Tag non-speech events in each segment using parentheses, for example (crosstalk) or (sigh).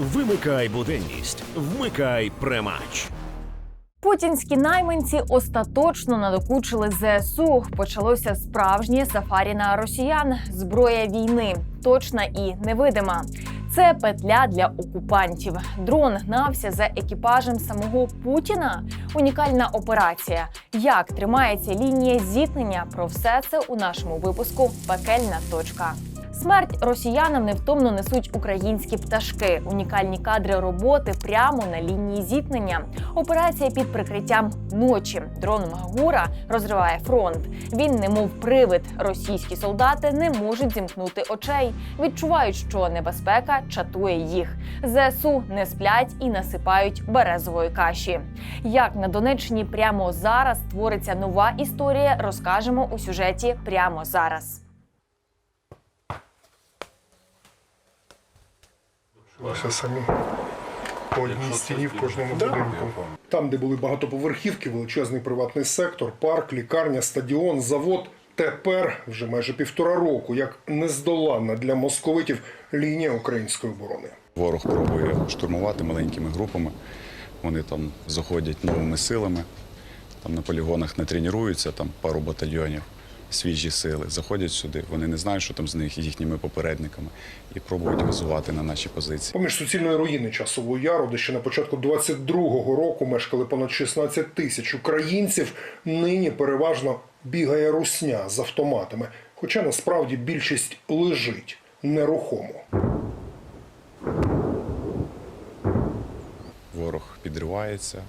Вимикай буденність, вмикай премач. Путінські найманці остаточно надокучили ЗСУ. Почалося справжнє сафарі на росіян. Зброя війни точна і невидима. Це петля для окупантів. Дрон гнався за екіпажем самого Путіна. Унікальна операція. Як тримається лінія зіткнення? Про все це у нашому випуску Пекельна точка. Смерть росіянам невтомно несуть українські пташки. Унікальні кадри роботи прямо на лінії зіткнення. Операція під прикриттям ночі. Дрон Магура розриває фронт. Він немов привид. Російські солдати не можуть зімкнути очей. Відчувають, що небезпека чатує їх. ЗСУ не сплять і насипають березової каші. Як на Донеччині прямо зараз твориться нова історія, розкажемо у сюжеті прямо зараз. Лише самі по одній стіні в кожному будинку. Там, де були багатоповерхівки, величезний приватний сектор, парк, лікарня, стадіон, завод. Тепер вже майже півтора року, як нездоланна для московитів лінія української оборони. Ворог пробує штурмувати маленькими групами. Вони там заходять новими силами, там на полігонах не тренуються, там пару батальйонів, свіжі сили. Заходять сюди, вони не знають, що там з них їхніми попередниками, і пробують газувати на наші позиції. Поміж суцільної руїни часового яру, де ще на початку 22-го року мешкали понад 16 тисяч українців, нині переважно бігає русня з автоматами. Хоча насправді більшість лежить нерухомо. Ворог підривається,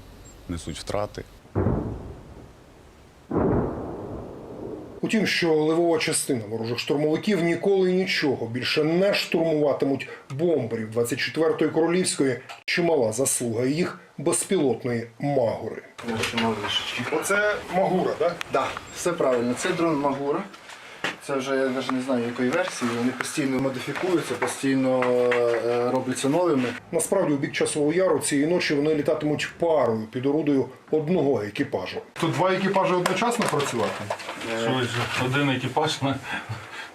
несуть втрати. Утім, що левова частина ворожих штурмовиків ніколи нічого більше не штурмуватимуть бомберів 24-ї королівської чимала заслуга їх безпілотної магури. Оце магура, так? Да, все правильно. Це дрон Магура. Це вже я навіть не знаю якої версії. Вони постійно модифікуються, постійно е, робляться новими. Насправді, у бік часового яру цієї ночі вони літатимуть парою під орудою одного екіпажу. Тут два екіпажі одночасно працювати. Швидше. Один екіпаж на,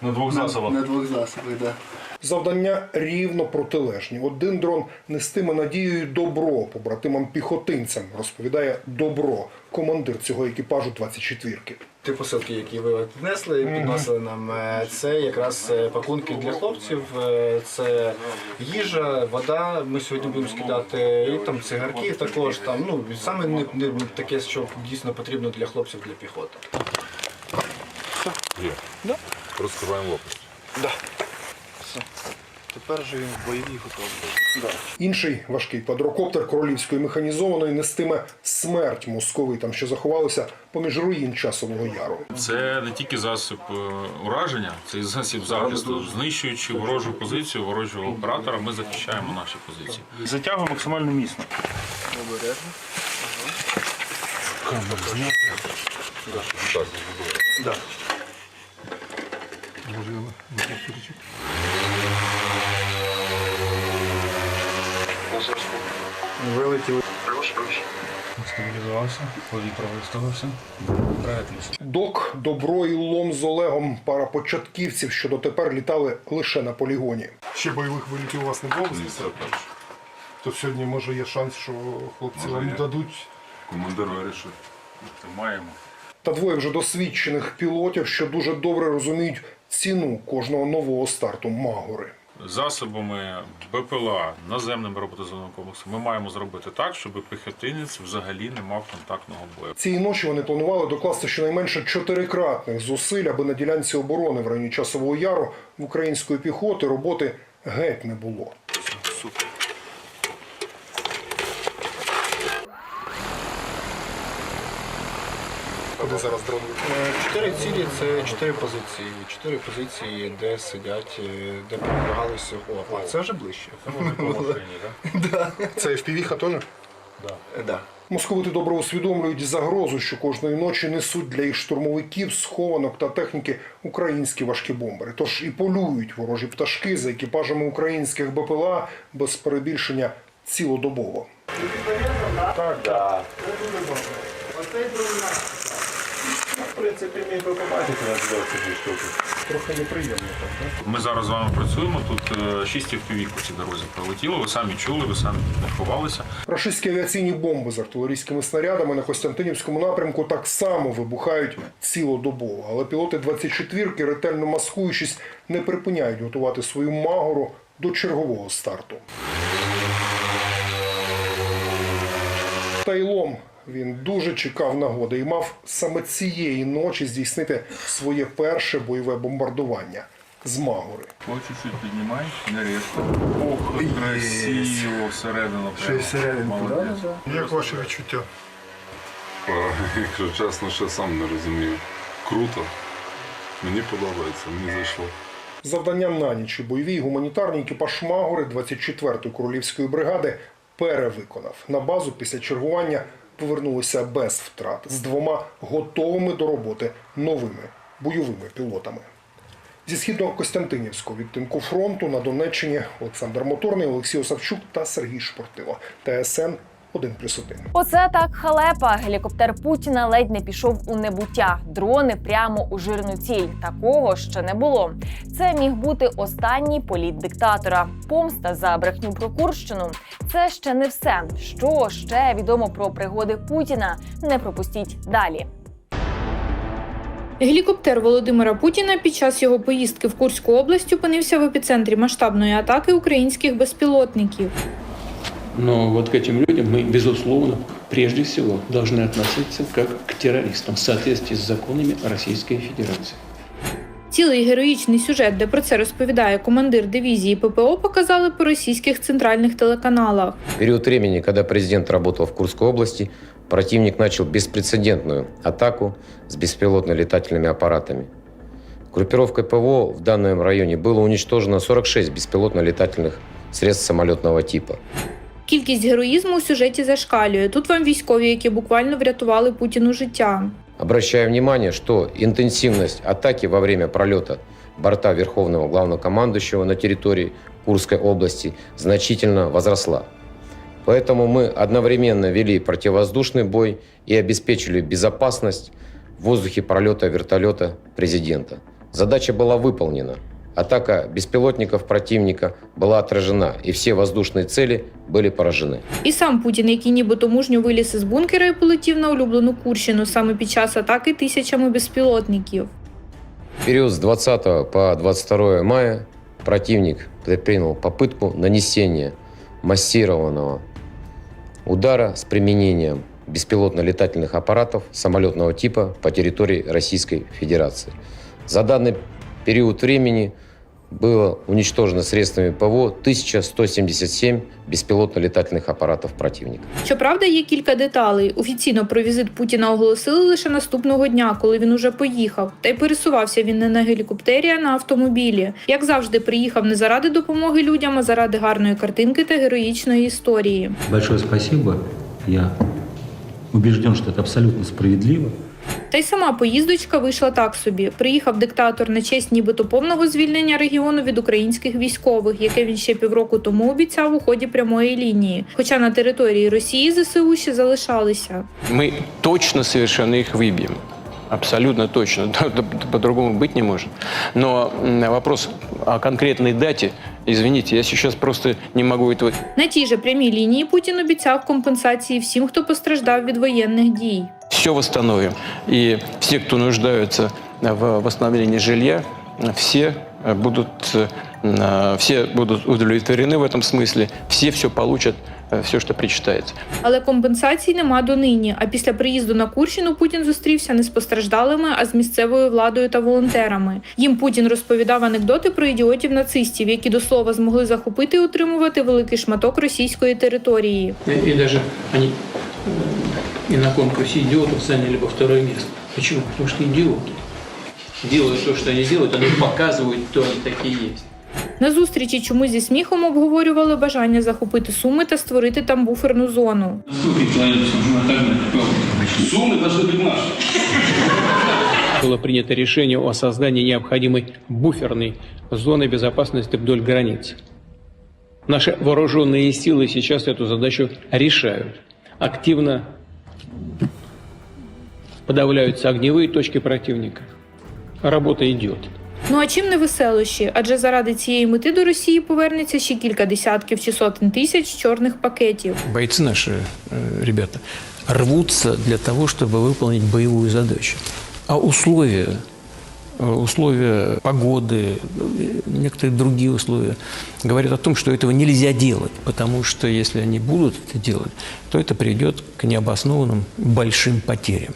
на двох засобах. На двох засобах, да. Завдання рівно протилежні. Один дрон нестиме надією добро побратимам піхотинцям, розповідає добро, командир цього екіпажу 24-ки. Ті посилки, які ви внесли, підносили нам, е, це якраз е, пакунки для хлопців, е, це їжа, вода. Ми сьогодні будемо скидати, і там цигарки також. Там, ну, саме не, не таке, що дійсно потрібно для хлопців для піхоти. Розкриваємо лопасть. Все. Тепер же він в бойовій готовності. Інший важкий квадрокоптер королівської механізованої нестиме смерть московитам, що заховалися поміж руїн часового яру. Це не тільки засіб е, ураження, це і засіб захисту. Знищуючи ворожу позицію, ворожого оператора, ми захищаємо наші позиції. Затягуємо максимально міцно. Обережно. Вилетіли. Стабілізувався, повітря виставився. Правильно. Док, Добро і Лом з Олегом пара початківців, що дотепер літали лише на полігоні. Ще бойових вилітів у вас не було? То сьогодні може є шанс, що хлопці вам дадуть. Командир вирішив. Маємо. Та двоє вже досвідчених пілотів, що дуже добре розуміють ціну кожного нового старту Магори. Засобами БПЛА, наземним роботизованим комплексом ми маємо зробити так, щоб піхотинець взагалі не мав контактного бою. Цієї ночі вони планували докласти щонайменше чотирикратних зусиль, аби на ділянці оборони в районі часового яру в української піхоти роботи геть не було. Куди зараз дрон? Е, Чотири цілі це чотири позиції. Чотири позиції, де сидять, е, де передвигалися. О, а це вже ближче. (laughs) Це FPV теж? Да. Московити добре усвідомлюють загрозу, що кожної ночі несуть для їх штурмовиків, схованок та техніки українські важкі бомбери. Тож і полюють ворожі пташки за екіпажами українських БПЛА без перебільшення цілодобово. Так, так. В принципі, міг би побачити на ці штуки. Трохи неприємно так, да? Ми зараз з вами працюємо. Тут е, шість FPV по цій дорозі пролетіло. Ви самі чули, ви самі не ховалися. Рашистські авіаційні бомби з артилерійськими снарядами на Костянтинівському напрямку так само вибухають цілодобово. Але пілоти 24-ки, ретельно маскуючись, не припиняють готувати свою магору до чергового старту. Тайлом він дуже чекав нагоди і мав саме цієї ночі здійснити своє перше бойове бомбардування з Магори. По чуть-чуть піднімай, не різко. Ох, красиво всередину. Ще всередину, Як ваші відчуття? Якщо чесно, ще сам не розумію. Круто. Мені подобається, мені зайшло. Завдання на ніч і бойовий гуманітарний екіпаж Магори 24-ї королівської бригади перевиконав. На базу після чергування повернулися без втрат з двома готовими до роботи новими бойовими пілотами. Зі східного Костянтинівського відтинку фронту на Донеччині Олександр Моторний, Олексій Осавчук та Сергій Шпортило. ТСН 1+,1. Оце так халепа. Гелікоптер Путіна ледь не пішов у небуття. Дрони прямо у жирну ціль. Такого ще не було. Це міг бути останній політ диктатора. Помста за брехню про Курщину. Це ще не все. Що ще відомо про пригоди Путіна? Не пропустіть далі. Гелікоптер Володимира Путіна під час його поїздки в Курську область опинився в епіцентрі масштабної атаки українських безпілотників. Но вот к этим людям мы, безусловно, прежде всего должны относиться как к террористам в соответствии с законами Российской Федерации. Цілий героїчний сюжет, де про це розповідає командир дивізії ППО, показали по російських центральних телеканалах. В период времени, когда президент работал в Курской области, противник начал беспрецедентную атаку с беспилотно-летательными аппаратами. Группировкой ПВО в данном районе было уничтожено 46 беспилотно-летательных средств самолетного типа. Кількість героїзму у сюжеті зашкалює. Тут вам військові, які буквально врятували Путіну життя. Обращаю внимание, что интенсивность атаки во время пролета борта Верховного Главнокомандующего на территории Курской области значительно возросла. Поэтому мы одновременно вели противовоздушный бой и обеспечили безопасность в воздухе пролета вертолета президента. Задача была выполнена. Атака беспилотников противника была отражена, и все воздушные цели были поражены. І сам Путін, який нібито мужньо виліз із бункера і полетів на улюблену Курщину саме під час атаки тисячами безпілотників. В период с 20 по 22 мая противник предпринял попытку нанесения массированного удара с применением беспилотно-летательных аппаратов самолетного типа по территории Российской Федерации. За данный период времени было уничтожено средствами ПВО 1177 беспилотно-летательных аппаратов противника. Щоправда, є кілька деталей. Офіційно про візит Путіна оголосили лише наступного дня, коли він уже поїхав. Та й пересувався він не на гелікоптері, а на автомобілі. Як завжди, приїхав не заради допомоги людям, а заради гарної картинки та героїчної історії. Большое спасибо. Я убежден, что это абсолютно справедливо. Та й сама поїздочка вийшла так собі. Приїхав диктатор на честь нібито повного звільнення регіону від українських військових, яке він ще півроку тому обіцяв у ході прямої лінії. Хоча на території Росії ЗСУ ще залишалися. Мы точно совершенно их выбьем. Абсолютно точно. Да, да, По-другому быть не может. Но м, вопрос о конкретной дате, извините, я сейчас просто не могу этого На тій же прямій лінії Путін обіцяв компенсації всім, хто постраждав від воєнних дій. все восстановим. И все, кто нуждаются в восстановлении жилья, все будут, э, все будут удовлетворены в этом смысле, все все получат, э, все, что причитается. Але компенсацій нема донині. А після приїзду на Курщину Путін зустрівся не з постраждалими, а з місцевою владою та волонтерами. Їм Путін розповідав анекдоти про ідіотів нацистів, які до слова змогли захопити і утримувати великий шматок російської території. И, даже они и на конкурсе идиотов заняли бы второе место. Почему? Потому что идиоты. Делают то, что они делают, они показывают, кто они такие есть. На зустрічі чомусь зі сміхом обговорювали бажання захопити суми та створити там буферну зону. Сумы должны быть наши. Было принято решение о создании необходимой буферной зоны безопасности вдоль границ. Наши вооруженные силы сейчас эту задачу решают. Активно подавляются огневые точки противника. Работа идет. Ну а чим не веселощі? Адже заради цієї мети до Росії повернеться ще кілька десятків чи сотень тисяч чорних пакетів. Бойцы наши, э, ребята, рвутся для того, чтобы выполнить боевую задачу. А условия, э, условия погоды, э, некоторые другие условия говорят о том, что этого нельзя делать, потому что если они будут это делать, то это приведет к необоснованным большим потерям.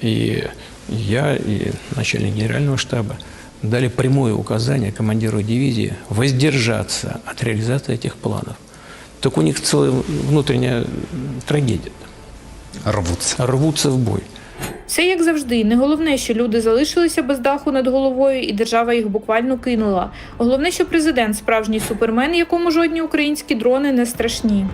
И я, и начальник генерального штаба дали прямое указание командиру дивизии воздержаться от реализации этих планов. Так у них целая внутренняя трагедия. Рвуться. Рвутся в бой. Все як завжди. Не головне, що люди залишилися без даху над головою, і держава їх буквально кинула. Головне, що президент справжній супермен, якому жодні українські дрони не страшні.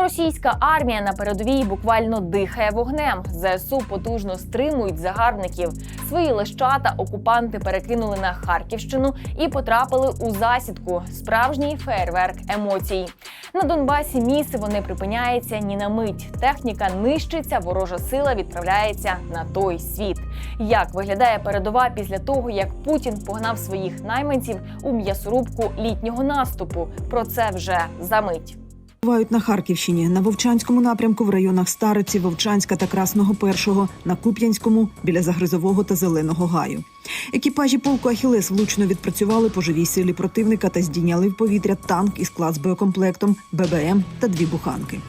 Російська армія на передовій буквально дихає вогнем. ЗСУ потужно стримують загарбників. Свої лещата окупанти перекинули на Харківщину і потрапили у засідку. Справжній фейерверк емоцій. На Донбасі місиво не припиняється ні на мить. Техніка нищиться, ворожа сила відправляється на той світ. Як виглядає передова після того, як Путін погнав своїх найманців у м'ясорубку літнього наступу? Про це вже за мить. Бувають на Харківщині, на Вовчанському напрямку в районах Стариці, Вовчанська та Красного Першого, на Куп'янському біля Загризового та Зеленого гаю. Екіпажі полку Ахілес влучно відпрацювали по живій силі противника та здійняли в повітря танк із клас боєкомплектом, ББМ та дві буханки.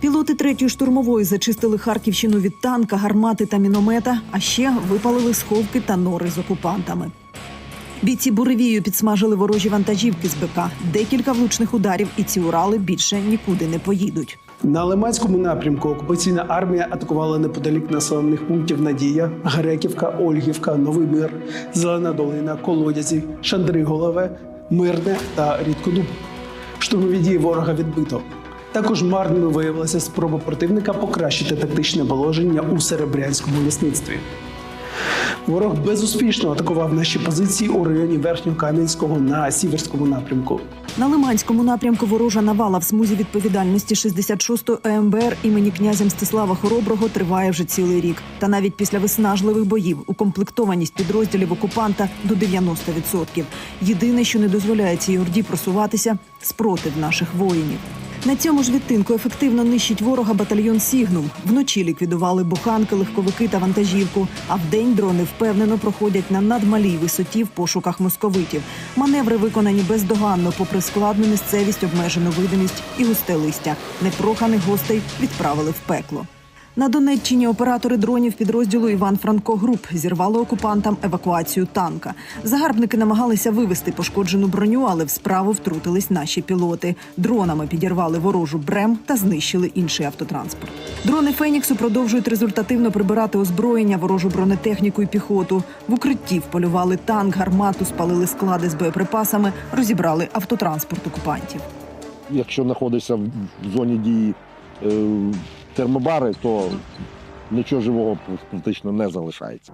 Пілоти третьої штурмової зачистили Харківщину від танка, гармати та міномета, а ще випалили сховки та нори з окупантами. Бійці буревію підсмажили ворожі вантажівки з БК. Декілька влучних ударів, і ці Урали більше нікуди не поїдуть. На Лиманському напрямку окупаційна армія атакувала неподалік населених пунктів Надія, Греківка, Ольгівка, Новий Мир, Зелена Долина, Колодязі, Шандриголове, Мирне та Рідкодуб. Штурмові дії ворога відбито. Також марними виявилася спроба противника покращити тактичне положення у серебрянському лісництві. Ворог безуспішно атакував наші позиції у районі Верхньокам'янського на Сіверському напрямку. На Лиманському напрямку ворожа навала в смузі відповідальності 66-ї ЕМБР імені князя Мстислава Хороброго триває вже цілий рік. Та навіть після виснажливих боїв укомплектованість підрозділів окупанта до 90%. Єдине, що не дозволяє цій орді просуватися спротив наших воїнів. На цьому ж відтинку ефективно нищить ворога батальйон Сігнум. Вночі ліквідували буханки, легковики та вантажівку. А вдень дрони впевнено проходять на надмалій висоті в пошуках московитів. Маневри виконані бездоганно, попри складну місцевість, обмежену видимість і густе листя. Непроханих гостей відправили в пекло. На Донеччині оператори дронів підрозділу Іван Франко Груп зірвали окупантам евакуацію танка. Загарбники намагалися вивести пошкоджену броню, але в справу втрутились наші пілоти. Дронами підірвали ворожу брем та знищили інший автотранспорт. Дрони Феніксу продовжують результативно прибирати озброєння, ворожу бронетехніку і піхоту. В укритті вполювали танк, гармату, спалили склади з боєприпасами, розібрали автотранспорт окупантів. Якщо знаходишся в зоні дії е, термобари, то нічого живого практично не залишається.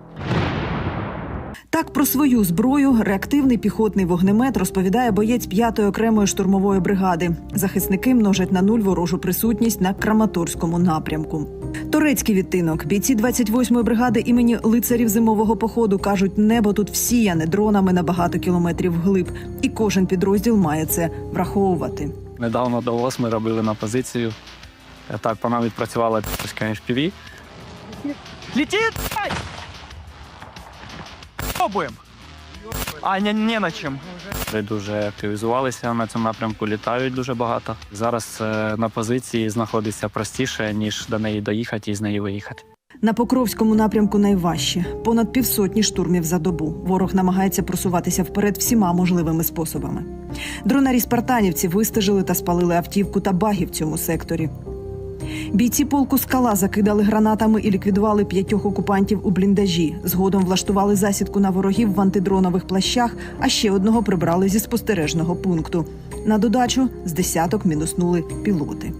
Так про свою зброю реактивний піхотний вогнемет розповідає боєць 5-ї окремої штурмової бригади. Захисники множать на нуль ворожу присутність на Краматорському напрямку. Турецький відтинок бійці 28-ї бригади імені лицарів зимового походу кажуть, небо тут всіяне дронами на багато кілометрів вглиб, і кожен підрозділ має це враховувати. Недавно до ОС ми робили на позицію. Так, по нам відпрацювала піська FPV. Летит! Пробуємо. А, не, не на чим. Ми дуже активізувалися на цьому напрямку, літають дуже багато. Зараз е, на позиції знаходиться простіше, ніж до неї доїхати і з неї виїхати. На Покровському напрямку найважче понад півсотні штурмів за добу. Ворог намагається просуватися вперед всіма можливими способами. Дронарі спартанівці вистежили та спалили автівку та баги в цьому секторі. Бійці полку скала закидали гранатами і ліквідували п'ятьох окупантів у бліндажі. Згодом влаштували засідку на ворогів в антидронових плащах, а ще одного прибрали зі спостережного пункту. На додачу з десяток мінуснули пілоти.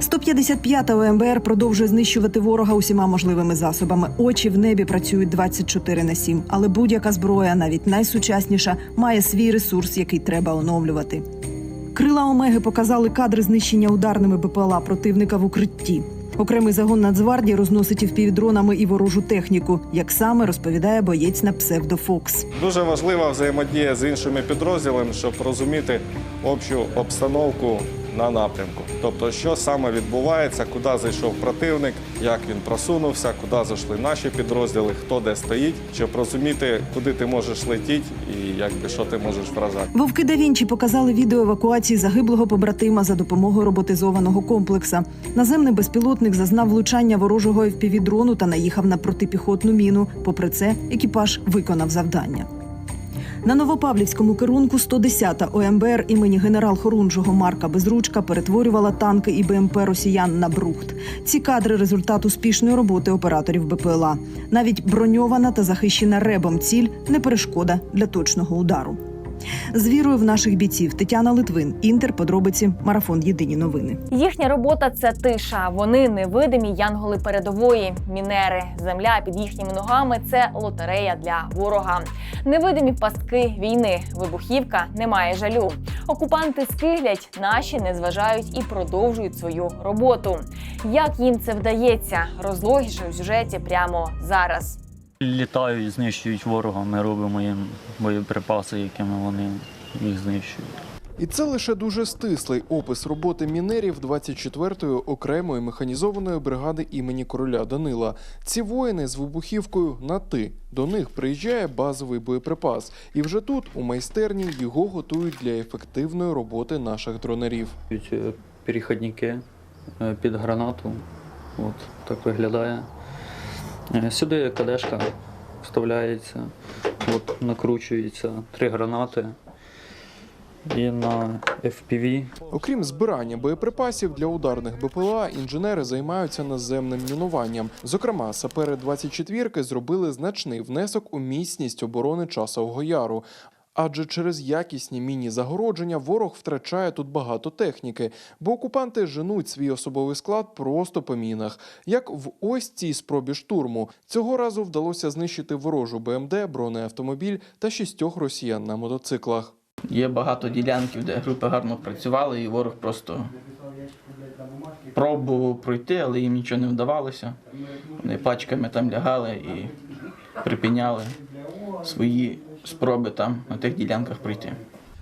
155-та ОМБР продовжує знищувати ворога усіма можливими засобами. Очі в небі працюють 24 на 7, але будь-яка зброя, навіть найсучасніша, має свій ресурс, який треба оновлювати. Крила Омеги показали кадри знищення ударними БПЛА противника в укритті. Окремий загон Нацгвардії розносить впівдронами і ворожу техніку, як саме розповідає боєць на псевдо Фокс. Дуже важлива взаємодія з іншими підрозділами, щоб розуміти общу обстановку на напрямку. Тобто, що саме відбувається, куди зайшов противник, як він просунувся, куди зайшли наші підрозділи, хто де стоїть, щоб розуміти, куди ти можеш летіти і якби що ти можеш вражати. Вовки да Вінчі показали відео евакуації загиблого побратима за допомогою роботизованого комплекса. Наземний безпілотник зазнав влучання ворожого FPV-дрону та наїхав на протипіхотну міну. Попри це, екіпаж виконав завдання. На Новопавлівському керунку 110-та ОМБР імені генерал Хорунжого Марка Безручка перетворювала танки і БМП росіян на брухт. Ці кадри результат успішної роботи операторів БПЛА. Навіть броньована та захищена ребом ціль не перешкода для точного удару. З вірою в наших бійців Тетяна Литвин, Інтер, подробиці, марафон Єдині новини. Їхня робота це тиша. Вони невидимі янголи передової, мінери. Земля під їхніми ногами це лотерея для ворога. Невидимі пастки війни. Вибухівка немає жалю. Окупанти скиглять, наші не зважають і продовжують свою роботу. Як їм це вдається? Розлогіше у сюжеті прямо зараз. Літають, знищують ворога, ми робимо їм боєприпаси, якими вони їх знищують. І це лише дуже стислий опис роботи мінерів 24-ї окремої механізованої бригади імені короля Данила. Ці воїни з вибухівкою на ти. До них приїжджає базовий боєприпас, і вже тут, у майстерні, його готують для ефективної роботи наших дронерів. Е, Перехідники е, під гранату. От так виглядає. Е, Сюди кадешка вставляється, от накручується три гранати. І на FPV Окрім збирання боєприпасів для ударних БПЛА, інженери займаються наземним мінуванням. Зокрема, сапери 24-ки зробили значний внесок у міцність оборони Часового Яру. Адже через якісні міні-загородження ворог втрачає тут багато техніки, бо окупанти женуть свій особовий склад просто по мінах, як в ось цій спробі штурму. Цього разу вдалося знищити ворожу БМД, бронеавтомобіль та шістьох росіян на мотоциклах. Є багато ділянків, де групи гарно працювали, і ворог просто пробував пройти, але їм нічого не вдавалося. Вони пачками там лягали і припиняли свої спроби там на тих ділянках пройти.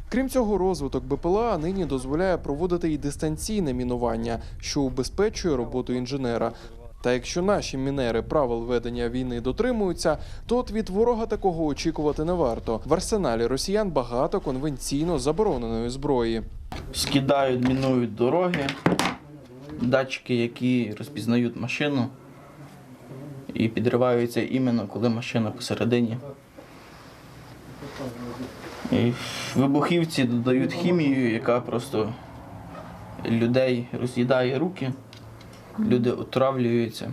Крім цього, розвиток БПЛА нині дозволяє проводити і дистанційне мінування, що убезпечує роботу інженера. Та якщо наші мінери правил ведення війни дотримуються, то от від ворога такого очікувати не варто. В арсеналі росіян багато конвенційно забороненої зброї. Скидають, мінують дороги, датчики, які розпізнають машину, і підриваються іменно, коли машина посередині. І вибухівці додають хімію, яка просто людей роз'їдає руки, люди отравлюються,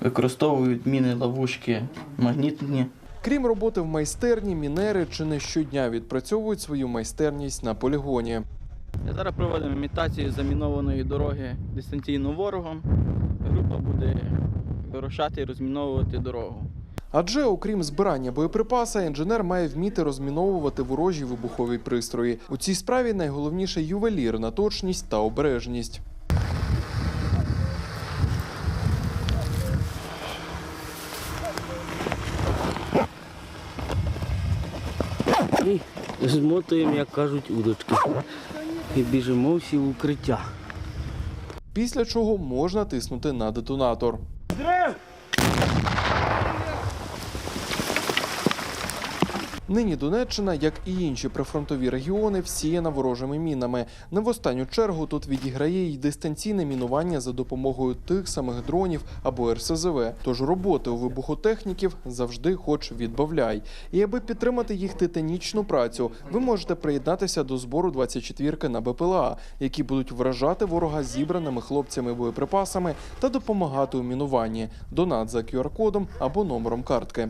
використовують міни, ловушки, магнітні. Крім роботи в майстерні, мінери чи не щодня відпрацьовують свою майстерність на полігоні. Зараз проводимо імітацію замінованої дороги дистанційно ворогом. Група буде вирушати і розміновувати дорогу. Адже, окрім збирання боєприпаса, інженер має вміти розміновувати ворожі вибухові пристрої. У цій справі найголовніше ювелірна точність та обережність. І змотуємо, як кажуть, удочки. І біжимо всі в укриття. Після чого можна тиснути на детонатор. Нині Донеччина, як і інші прифронтові регіони, всіяна ворожими мінами. Не в останню чергу тут відіграє й дистанційне мінування за допомогою тих самих дронів або РСЗВ. Тож роботи у вибухотехніків завжди хоч відбавляй. І аби підтримати їх титанічну працю, ви можете приєднатися до збору 24-ки на БПЛА, які будуть вражати ворога зібраними хлопцями боєприпасами та допомагати у мінуванні. Донат за QR-кодом або номером картки.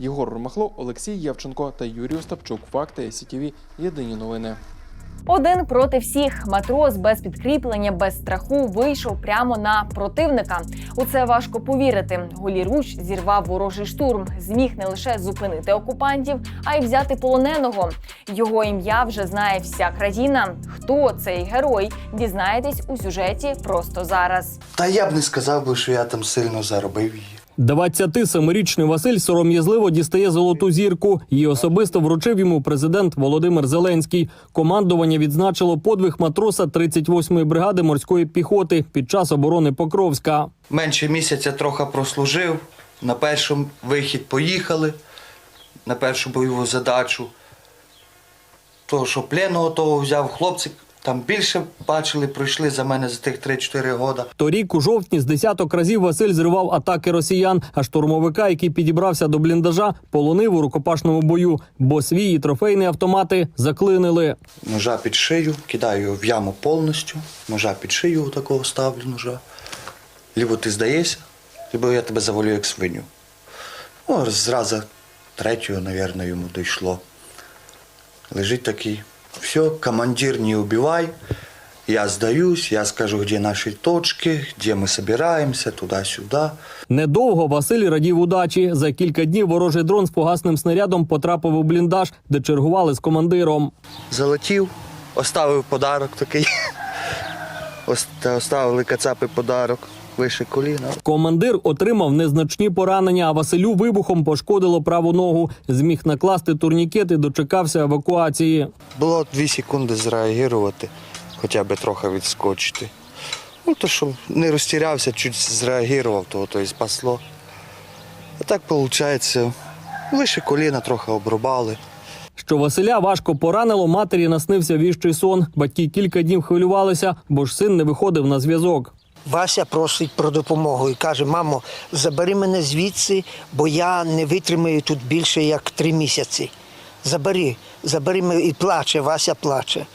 Єгор Ромахло, Олексій Євченко та Юрій Остапчук. Факти СІТВ. Єдині новини. Один проти всіх матрос без підкріплення, без страху вийшов прямо на противника. У це важко повірити. Голіруч зірвав ворожий штурм, зміг не лише зупинити окупантів, а й взяти полоненого. Його ім'я вже знає вся країна. Хто цей герой? Дізнаєтесь у сюжеті просто зараз. Та я б не сказав би, що я там сильно заробив її. 27-річний Василь сором'язливо дістає золоту зірку. Її особисто вручив йому президент Володимир Зеленський. Командування відзначило подвиг матроса 38-ї бригади морської піхоти під час оборони Покровська. Менше місяця трохи прослужив. На перший вихід поїхали на першу бойову задачу. То, що пленного того взяв, хлопці там більше бачили, пройшли за мене за тих 3-4 роки. Торік у жовтні з десяток разів Василь зривав атаки росіян, а штурмовика, який підібрався до бліндажа, полонив у рукопашному бою, бо свій і трофейні автомати заклинили. Ножа під шию, кидаю його в яму повністю. Ножа під шию такого ставлю ножа. Либо ти здаєшся, либо я тебе завалю як свиню. Ну, зразу третього, мабуть, йому дійшло. Лежить такий. Все, командир, не убивай. Я сдаюсь, я скажу, где наши точки, где мы собираемся, туда-сюда. Недовго Василь радів удачі. За кілька днів ворожий дрон з погасним снарядом потрапив у бліндаж, де чергували з командиром. Залетів, оставив подарок такий. Оставили кацапи подарок вище коліна. Командир отримав незначні поранення, а Василю вибухом пошкодило праву ногу. Зміг накласти турнікет і дочекався евакуації. Було дві секунди зреагувати, хоча б трохи відскочити. Ну, то що не розтірявся, чуть зреагував, то, то і спасло. А так виходить, вище коліна трохи обрубали. Що Василя важко поранило, матері наснився віщий сон. Батьки кілька днів хвилювалися, бо ж син не виходив на зв'язок. Вася просить про допомогу і каже: мамо, забери мене звідси, бо я не витримаю тут більше як три місяці. Забери, забери мене і плаче, Вася плаче.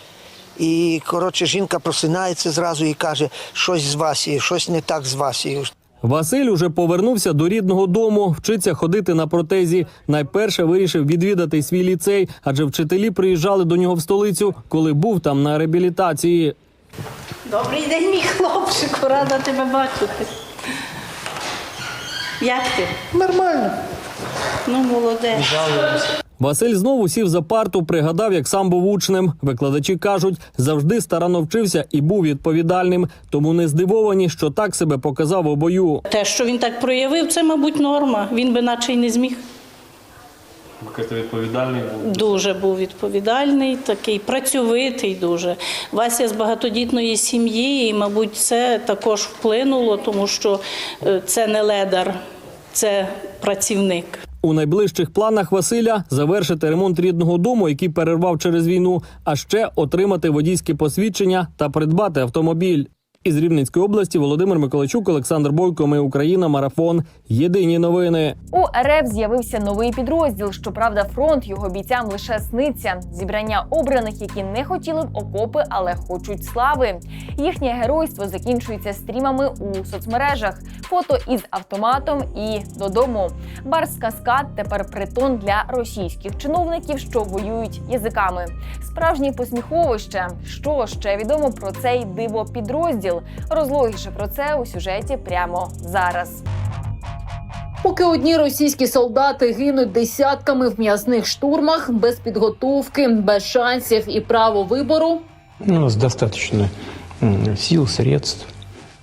І коротше, жінка просинається зразу і каже, щось з Васією, щось не так з Васією. Василь уже повернувся до рідного дому, вчиться ходити на протезі. Найперше вирішив відвідати свій ліцей, адже вчителі приїжджали до нього в столицю, коли був там на реабілітації. Добрий день, мій хлопчику, рада тебе бачити. Як ти? Нормально. Ну, молодець. Василь знову сів за парту, пригадав, як сам був учнем. Викладачі кажуть, завжди старано вчився і був відповідальним, тому не здивовані, що так себе показав у бою. Те, що він так проявив, це, мабуть, норма. Він би наче й не зміг. Ти відповідальний був. Дуже був відповідальний, такий працьовитий дуже. Вася з багатодітної сім'ї, і, мабуть, це також вплинуло, тому що е, це не ледар, це працівник. У найближчих планах Василя завершити ремонт рідного дому, який перервав через війну, а ще отримати водійське посвідчення та придбати автомобіль. Із Рівненської області Володимир Миколайчук, Олександр Бойко. Ми Україна. Марафон. Єдині новини. У РФ з'явився новий підрозділ. Щоправда, фронт його бійцям лише сниться. Зібрання обраних, які не хотіли в окопи, але хочуть слави. Їхнє геройство закінчується стрімами у соцмережах, фото із автоматом і додому. Барс Каскад тепер притон для російських чиновників, що воюють язиками. Справжнє посміховище. Що ще відомо про цей диво підрозділ? Розлогіше про це у сюжеті прямо зараз. Поки одні російські солдати гинуть десятками в м'ясних штурмах без підготовки, без шансів і право вибору. У нас достаточно м, сил, средств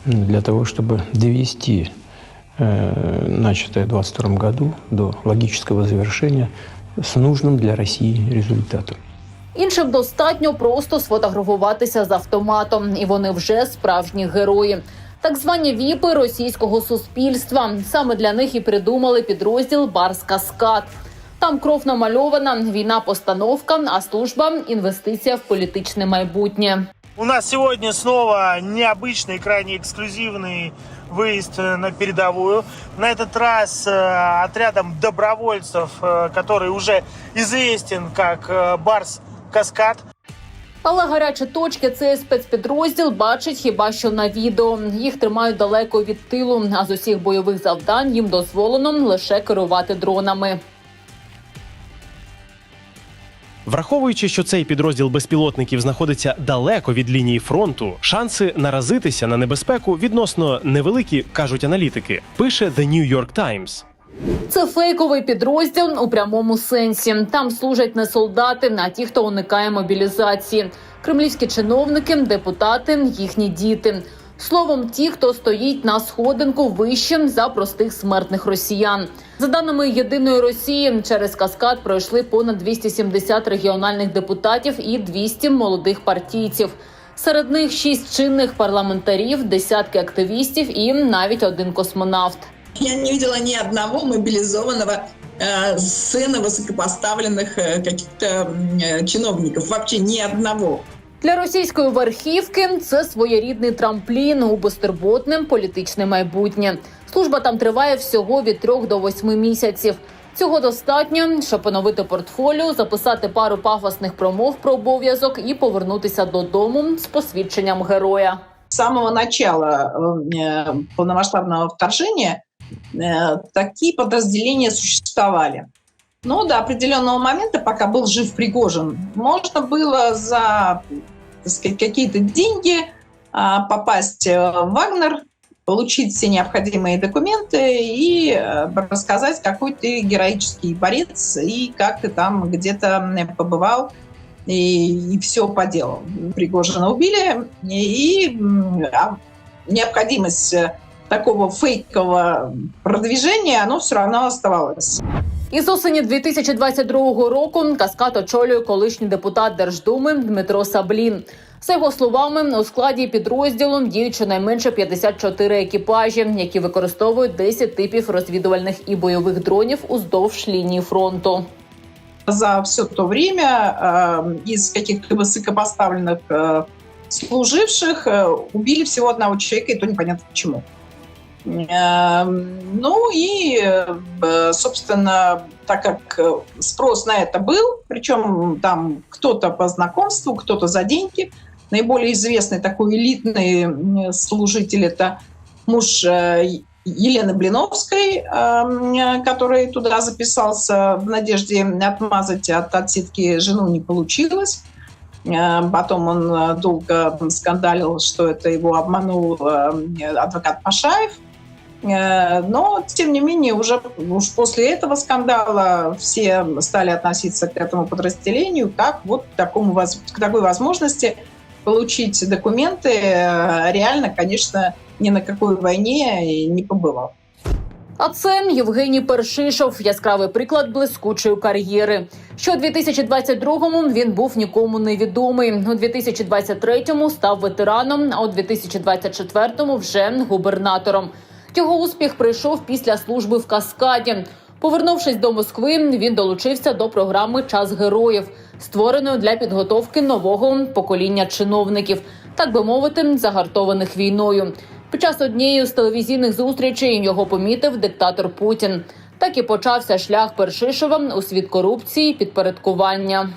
м, для того, чтобы довести э, начатое в 2022 году до логического завершения с нужным для России результатом. Іншим достатньо просто сфотографуватися з автоматом, і вони вже справжні герої. Так звані віпи російського суспільства. Саме для них і придумали підрозділ Барс Каскад. Там кров намальована, війна постановка, а служба інвестиція в політичне майбутнє. У нас сегодня снова необычный, крайне эксклюзивный выезд э, на передовую. На этот раз э, отрядом добровольцев, э, который уже известен как э, Барс Каскад. Але гарячі точки цей спецпідрозділ бачить хіба що на відео. Їх тримають далеко від тилу, а з усіх бойових завдань їм дозволено лише керувати дронами. Враховуючи, що цей підрозділ безпілотників знаходиться далеко від лінії фронту, шанси наразитися на небезпеку відносно невеликі, кажуть аналітики. Пише The New York Times. Це фейковий підрозділ у прямому сенсі. Там служать не солдати, а ті, хто уникає мобілізації. Кремлівські чиновники, депутати, їхні діти. Словом, ті, хто стоїть на сходинку вище за простих смертних росіян. За даними єдиної Росії, через каскад пройшли понад 270 регіональних депутатів і 200 молодих партійців. Серед них шість чинних парламентарів, десятки активістів і навіть один космонавт. Я не видела ни одного мобилизованного э, сына высокопоставленных э, каких-то э, чиновников. Вообще ни одного. Для російської верхівки це своєрідний трамплін у безтурботне політичне майбутнє. Служба там триває всього від трьох до восьми місяців. Цього достатньо, щоб поновити портфоліо, записати пару пафосних промов про обов'язок і повернутися додому з посвідченням героя. С самого начала э, полномасштабного вторжения э, такие подразделения существовали. Но до определенного момента, пока был жив Пригожин, можно было за сказать, какие-то деньги а, попасть э, в Вагнер, получить все необходимые документы и э, рассказать, какой ты героический борец и как ты там где-то побывал и, все поделал. Пригожина убили, и, м, а необходимость э, такого фейкового продвижения, оно все равно оставалось. Із осені 2022 року каскад очолює колишній депутат Держдуми Дмитро Саблін. За його словами, у складі підрозділу діють щонайменше 54 екіпажі, які використовують 10 типів розвідувальних і бойових дронів уздовж лінії фронту. За все то время э, из каких-то высокопоставленных э, служивших э, убили всего одного человека, и то непонятно почему. Э, Ну и, э, собственно, так как э, спрос на это был, причем там кто-то по знакомству, кто-то за деньги, наиболее известный такой элитный служитель это муж э, Елены Блиновской, э, который туда записался в надежде отмазать от отсидки жену, не получилось. Потом он долго скандалил, что это его обманул адвокат Пашаев. Э, Но, тем не менее, уже уж после этого скандала все стали относиться к этому подразделению как вот к, такому, воз- к такой возможности получить документы. Э, Реально, конечно, ни на какой войне и не побывал. А це Євгеній Першишов, яскравий приклад блискучої кар'єри. Що у 2022-му він був нікому не відомий. У 2023-му став ветераном, а у 2024-му вже губернатором. Його успіх прийшов після служби в Каскаді. Повернувшись до Москви, він долучився до програми Час героїв, створеної для підготовки нового покоління чиновників, так би мовити, загартованих війною. Під час однієї з телевізійних зустрічей його помітив диктатор Путін. Так і почався шлях Першишова у світ корупції підпорядкування.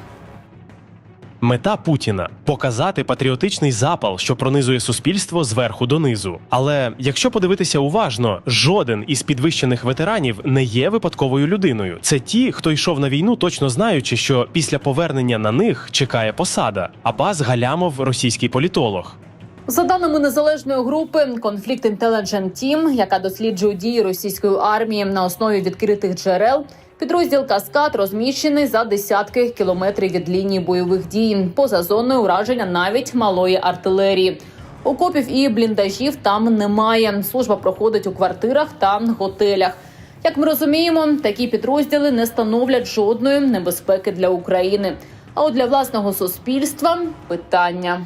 Мета Путіна показати патріотичний запал, що пронизує суспільство зверху донизу. Але якщо подивитися уважно, жоден із підвищених ветеранів не є випадковою людиною. Це ті, хто йшов на війну, точно знаючи, що після повернення на них чекає посада. Абаз Галямов, російський політолог. За даними незалежної групи Conflict Intelligence Team, яка досліджує дії російської армії на основі відкритих джерел, підрозділ Каскад розміщений за десятки кілометрів від лінії бойових дій, поза зоною ураження навіть малої артилерії. Окопів і бліндажів там немає. Служба проходить у квартирах та готелях. Як ми розуміємо, такі підрозділи не становлять жодної небезпеки для України. А от для власного суспільства питання.